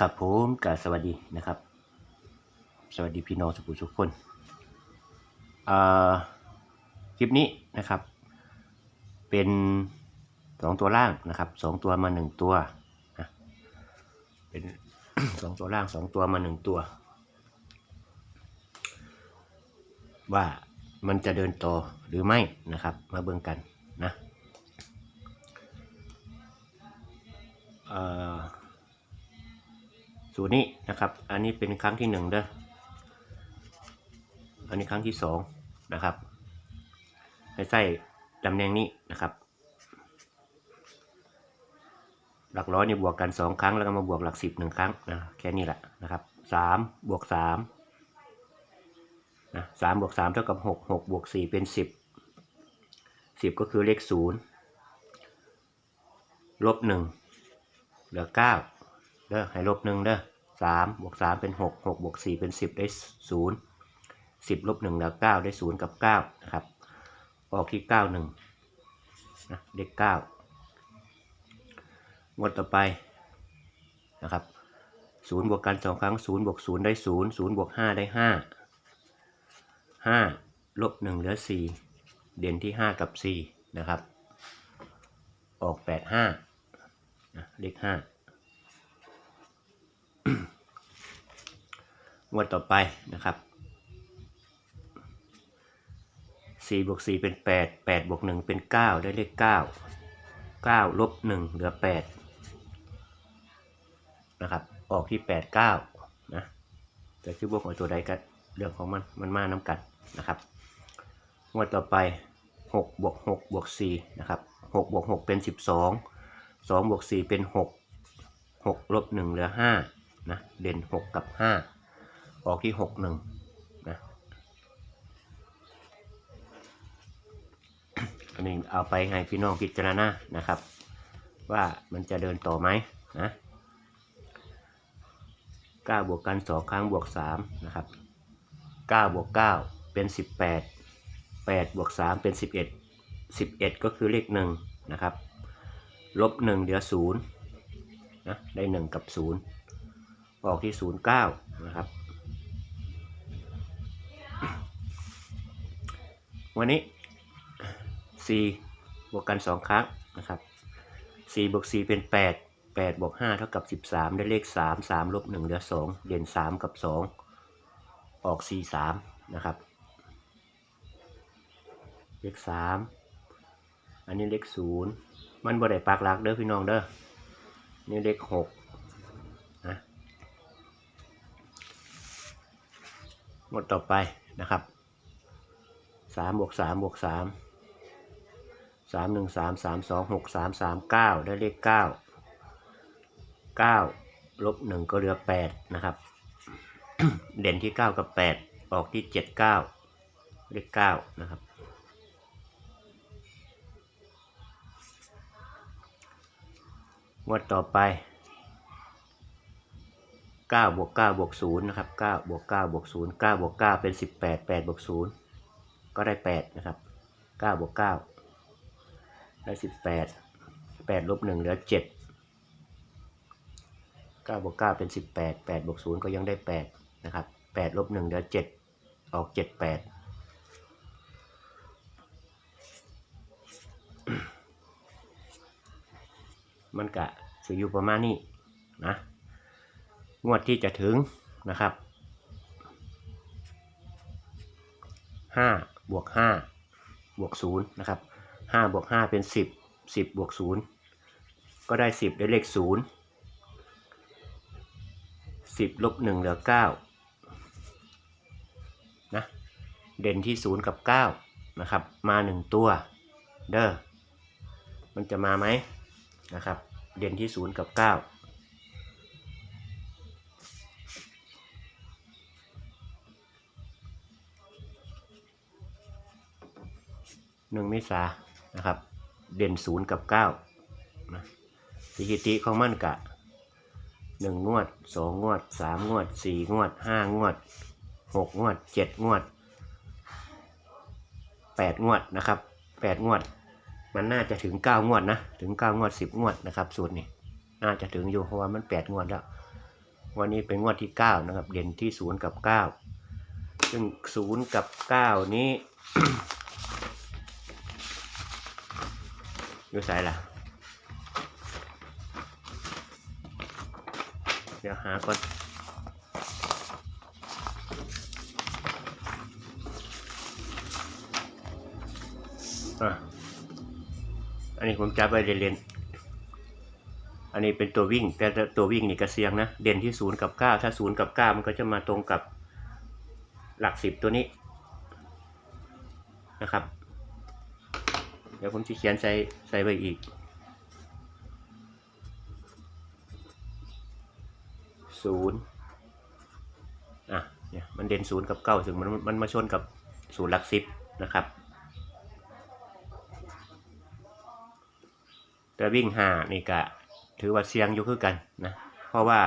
ครับผมกับสวัสดีนะครับ สวัสดีพี่น้องสุขุทุกคนอ่าคลิปนี้นะครับ เป็นสองตัวล่างนะครับสองตัวมาหนึ่งตัวนะเป็นสองตัวล่างสองตัวมาหนึ่งตัว ว่ามันจะเดินต่อหรือไม่นะครับ มาเบิ่งกันนะเอ่อ สูตรนี้นะครับ อันนี้เป็นครั้งที่หนึ่งเด้ออันนี้ครั้งที่สองนะครับให้ใส่ตำแหน่งนี้นะครับ หลักร้อยนี่บวกกันสองครั้งแล้วก็มาบวกหลักสิบหนึ่งครั้งนะแค่นี้แหละนะครับสามบวกสามนะสามบวกสามเท่ากับหกหกบวกสี่เป็นสิบสิบก็คือเลขศูนย์ลบหนึ่งเหลือเก้า ด้อให้ลบหนึ่งเด้อสามบวกสามเป็นหกหกบวกสี่เป็นสิบได้ศูนย์สิบลบหนึ่งแล้วเก้าได้ศูนย์กับเก้านะครับ ออกที่เก้าหนึ่งนะเลขเก้างวดต่อไปนะครับศูนย์บวกกันสองครั้งศูนย์บวกศูนย์ได้ศูนย์ศูนย์บวกห้าได้ห้าห้าลบหนึ่งเหลือสี่เด่นที่ห้ากับสี่นะครับ ออกแปดห้านะเลขห้า งวดต่อไปนะครับสี่บวกสี่เป็นแปดแปดบวกหนึ่งเป็นเก้าได้เลขเก้าเก้าลบหนึ่งเหลือแปดนะครับ ออกที่แปดเก้านะแต่ชื่อบวกของตัวใดก็เรื่องของมันมันมาน้ำกันนะครับงวดต่อไปหกบวกหกบวกสี่นะครับหกบวกหกเป็นสิบสองสองบวกสี่เป็นหกหกลบหนึ่งเหลือห้า นะเด่นหกกับห้าออกที่หกหนึ่งนะอันนี้เอาไปให้พี่น้องพิจารณานะครับ ว่ามันจะเดินต่อไหมนะเก้าบวกกันสองครั้งบวกสามนะครับเก้าบวกเก้าเป็นสิบแปดแปดบวกสามเป็นสิบเอ็ดสิบเอ็ดก็คือเลขหนึ่งนะครับ ลบหนึ่งเหลือศูนย์นะได้หนึ่งกับศูนย์ ออกที่ 09 นะครับ วันนี้ 4 บวกกัน 2 ครั้งนะครับ 4 บวก 4 เป็น 8 8 บวก 5 เท่ากับ 13 ได้เลข 3 3 ลบ 1 เหลือ 2 เด่น 3 กับ 2 ออก 4 3 นะครับ เลข 3 อันนี้เลข 0 มันบ่ได้ปากหลักเด้อพี่น้องเด้อ นี่เลข 6 หมดต่อไปนะครับสามบวกสามบวกสามสามหนึ่งสามสามสองหกสามสามเก้าได้เลขเก้าเก้าลบหนึ่งก็เหลือแปดนะครับ เด่นที่เก้ากับแปดออกที่เจ็ดเก้าเลขเก้านะครับงวดต่อไป 9บวก9บวก0นะครับ9บวก9บวก0 9บวก9เป็น 18 8บวก0ก็ได้ 8 นะครับ9บวก9ได้ 18 8ลบ1เหลือ 7 9บวก9เป็น 18 8บวก0ก็ยังได้ 8 นะครับ8ลบ1เหลือ 7 ออก 7 8มันกะสิอยู่ประมาณนี้นะ งวดที่จะถึงนะครับห้าบวกห้าบวกศูนย์นะครับห้าบวกห้าเป็นสิบสิบบวกศูนย์ก็ได้สิบได้เลขศูนย์สิบลบหนึ่งเหลือเก้านะเด่นที่ศูนย์กับเก้านะครับ มาหนึ่งตัวเด้อมันจะมาไหมนะครับ เด่นที่ศูนย์กับเก้า หนึ่งเมษานะครับ เด่นศูนย์กับเก้านะสถิติของมันกะหนึ่งงวดสองงวดสามงวดสี่งวดห้างวดหกงวดเจ็ดงวดแปดงวดนะครับแปดงวด มันน่าจะถึงเก้างวดนะถึงเก้างวดสิบงวดนะครับสูตรนี้น่าจะถึงอยู่เพราะว่ามันแปดงวดแล้ววันนี้เป็นงวดที่เก้านะครับ เด่นที่ศูนย์กับเก้าซึ่งศูนย์กับเก้านี้ อยู่ไสล่ะ เดี๋ยวหาก่อนอันนี้ผมจับไว้เล่นอันนี้เป็นตัววิ่ง แต่ตัววิ่งนี่กระเสียงนะ เด่นที่ศูนย์กับเก้าถ้าศูนย์กับเก้ามันก็จะมาตรงกับหลักสิบตัวนี้นะครับ ดี๋ยวผมจะเขียนใส่ใส่ไว้อีกศูนย์อะเนี่ยมันเด่นศูนย์กับเก้าถึงมันมันมาชนกับศูนย์หลักสิบนะครับแต่วิ่งหานี่กะถือว่าเสียงอยู่คือกันนะเพราะว่า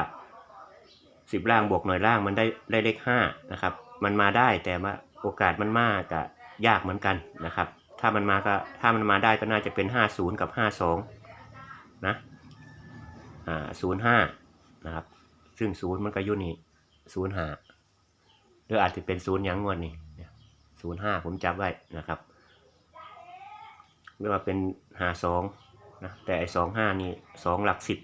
สิบล่างบวกหน่วยล่างมันได้ได้เลขห้านะครับ มันมาได้แต่ว่าโอกาสมันมากกะยากเหมือนกันนะครับ ถ้ามันมาก็ถ้ามันมาได้ก็น่าจะเป็นห้าศูนย์กับห้าสองนะอ่าศูนย์ห้านะครับ ซึ่งศูนย์มันก็อยู่นี่ศูนย์ห้าหรืออาจจะเป็นศูนย์ยังงวดนี่ศูนย์ห้าผมจับไว้นะครับหรือว่าเป็นห้าสองนะแต่ไอ้สองห้านี่สองหลักสิบ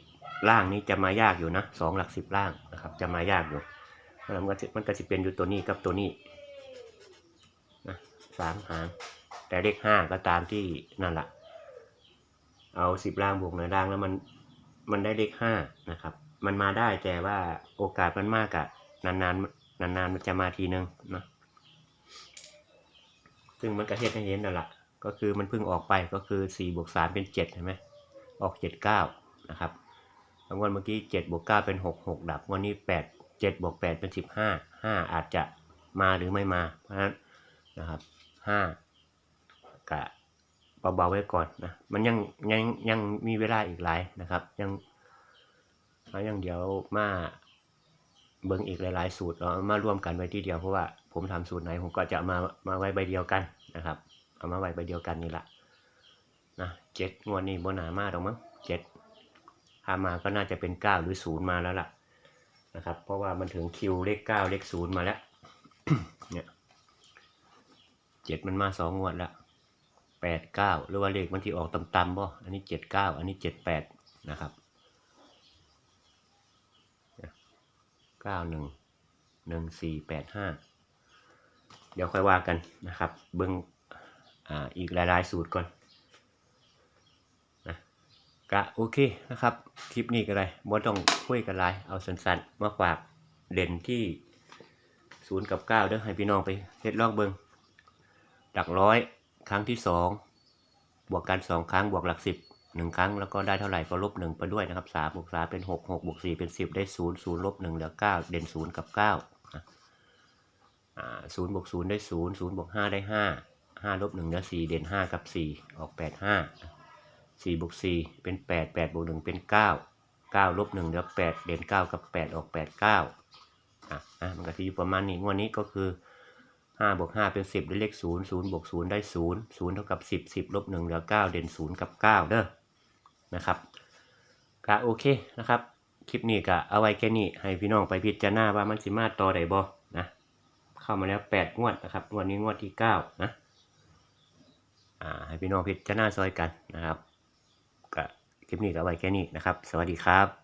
ล่างนี้จะมายากอยู่นะสองหลักสิบล่างนะครับ จะมายากอยู่มันก็มันก็จะเป็นอยู่ตัวนี้กับตัวนี้นะสามหาง แต่เลขห้าก็ตามที่นั่นแหละเอาสิบล่างบวกหน่อยล่างแล้วมันมันได้เลขห้านะครับ มันมาได้แต่ว่าโอกาสมันมากอะนานๆนานๆมันจะมาทีนึงนะซึ่งมันกระเทศให้เห็นนั่นแหละก็คือมันเพิ่งออกไปก็คือ4บวก3เป็นเห็นไหมออก7 9นะครับแล้วงวดเมื่อกี้7บวก9เป็น6 6ดับวดนี้8 7บวก8เป็น15 5อาจจะมาหรือไม่มาเพราะฉะนั้นนะครับ5 กะเบาๆไว้ก่อนนะ มันยังยังยังมีเวลาอีกหลายนะครับ ยังยังเดี๋ยวมาเบิ่งอีกหลายๆสูตรเรามาร่วมกันไว้ที่เดียวเพราะว่าผมทำสูตรไหนผมก็จะมามาไว้ใบเดียวกันนะครับ เอามาไว้ใบเดียวกันนี่แหละนะเจ็ดงวดนี้บนหนามาตรงมั้งเจ็ดถ้ามาก็น่าจะเป็นเก้าหรือศูนย์มาแล้วล่ะนะครับ เพราะว่ามันถึงคิวเลขเก้าเลขศูนย์มาแล้ว เนี่ยเจ็ดมันมาสองงวดแล้ว แปดเก้าหรือว่าเลขมันที่ออกต่ำๆบ่ อันนี้เจ็ดเก้าอันนี้เจ็ดแปดนะครับเก้าหนึ่งหนึ่งสี่แปดห้าเดี๋ยวค่อยว่ากันนะครับ เบิ้งออีกหลายๆสูตรก่อนนะกะโอเคนะครับ คลิปนี้ก็ได้บ่ต้องคุยกันหลาย เอาสั้นๆมาฝากเด่นที่ศูนย์กับเก้าเด้อให้พี่น้องไปเฮ็ดลองเบิ้งหลักร้อย ครั้งที่สองบวกกันสองครั้งบวกหลักสิบหนึ่งครั้งแล้วก็ได้เท่าไหร่ก็ลบหนึ่งไปด้วยนะครับสามบวกสามเป็นหกหกบวกสี่เป็นสิบได้ศูนย์ศูนย์ลบหนึ่งเหลือเก้าเด่นศูนย์กับเก้าศูนย์บวกศูนย์ได้ศูนย์ศูนย์บวกห้าได้ห้าห้าลบหนึ่งเหลือสี่เด่นห้ากับสี่ออกแปดห้าสี่บวกสี่เป็นแปดแปดบวกหนึ่งเป็นเก้าเก้าลบหนึ่งเหลือแปดเด่นเก้ากับแปดออกแปดเก้าอะอะมันก็ที่อยู่ประมาณนี้งวดนี้ก็คือ ห้าบวกห้าเป็นสิบได้เลขศูนย์ศูนย์บวกศูนย์ได้ศูนย์ศูนย์เท่ากับสิบสิบลบหนึ่งเหลือเก้าเด่นศูนย์กับเก้าเด้อนะครับก็โอเคนะครับ คลิปนี้ก็เอาไว้แค่นี้ ให้พี่น้องไปพิจารณาว่ามันสิมาต่อได้บ่นะเข้ามาแล้วแปดงวดนะครับงวดนี้งวดที่เก้านะอ่าให้พี่น้องพิจารณาซอยกันนะครับก็คลิปนี้ก็เอาไว้แค่นี้นะครับ สวัสดีครับ